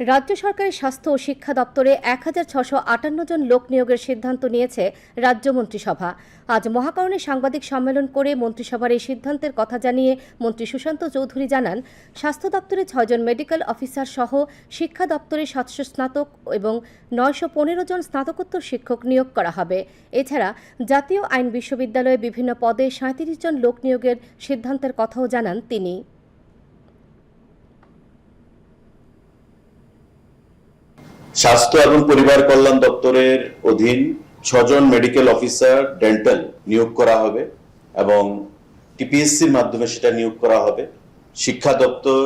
রাজ্য সরকারের স্বাস্থ্য ও শিক্ষা দপ্তরে এক হাজার ছশো আটান্ন জন লোক নিয়োগের সিদ্ধান্ত নিয়েছে রাজ্য মন্ত্রিসভা। আজ মহাকরণে সাংবাদিক সম্মেলন করে মন্ত্রিসভার এই সিদ্ধান্তের কথা জানিয়ে মন্ত্রী সুশান্ত চৌধুরী জানান, স্বাস্থ্য দপ্তরে ছয়জন মেডিকেল অফিসার সহ শিক্ষা দপ্তরে সাতশো স্নাতক এবং নয়শো পনেরো জন স্নাতকোত্তর শিক্ষক নিয়োগ করা হবে। এছাড়া জাতীয় আইন বিশ্ববিদ্যালয়ে বিভিন্ন পদে সাঁত্রিশ জন লোক নিয়োগের সিদ্ধান্তের কথাও জানান তিনি। স্বাস্থ্য এবং পরিবার কল্যাণ দপ্তরের অধীন ছজন মেডিকেল অফিসার ডেন্টাল নিয়োগ করা হবে এবং টিপিএসসির মাধ্যমে সেটা নিয়োগ করা হবে। শিক্ষা দপ্তর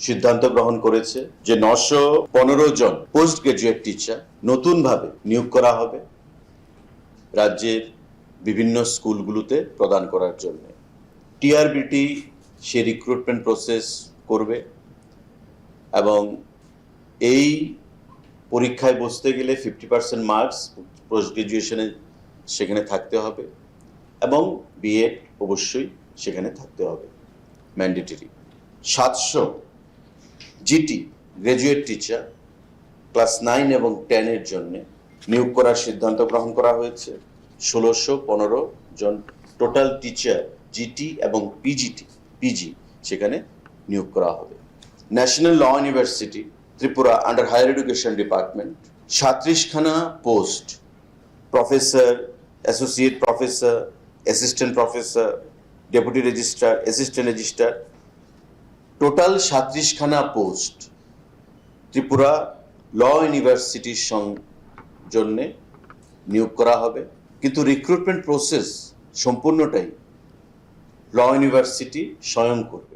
সিদ্ধান্ত গ্রহণ করেছে যে নশো পনেরো জন পোস্ট গ্রাজুয়েট টিচার নতুনভাবে নিয়োগ করা হবে রাজ্যের বিভিন্ন স্কুলগুলোতে প্রদান করার জন্য। টিআরবিটি সে রিক্রুটমেন্ট প্রসেস করবে এবং এই পরীক্ষায় বসতে গেলে ফিফটি পার্সেন্ট মার্কস পোস্ট গ্রাজুয়েশনে সেখানে থাকতে হবে এবং বিএড অবশ্যই সেখানে থাকতে হবে ম্যান্ডেটরি সাতশো GT graduate teacher class nine এবং টেনের জন্য নিয়োগ করার সিদ্ধান্ত গ্রহণ করা হয়েছে। ষোলোশো পনেরো জন টোটাল টিচার জিটি এবং পিজিটি পিজি সেখানে নিয়োগ করা হবে। National Law University Tripura under higher education department সাত্রিশখানা post professor associate professor assistant professor deputy registrar assistant registrar total সাত্রিশখানা post Tripura law ইউনিভার্সিটির জন্য নিয়োগ করা হবে। কিন্তু রিক্রুটমেন্ট প্রসেস সম্পূর্ণটাই ল ইউনিভার্সিটি স্বয়ং করবে।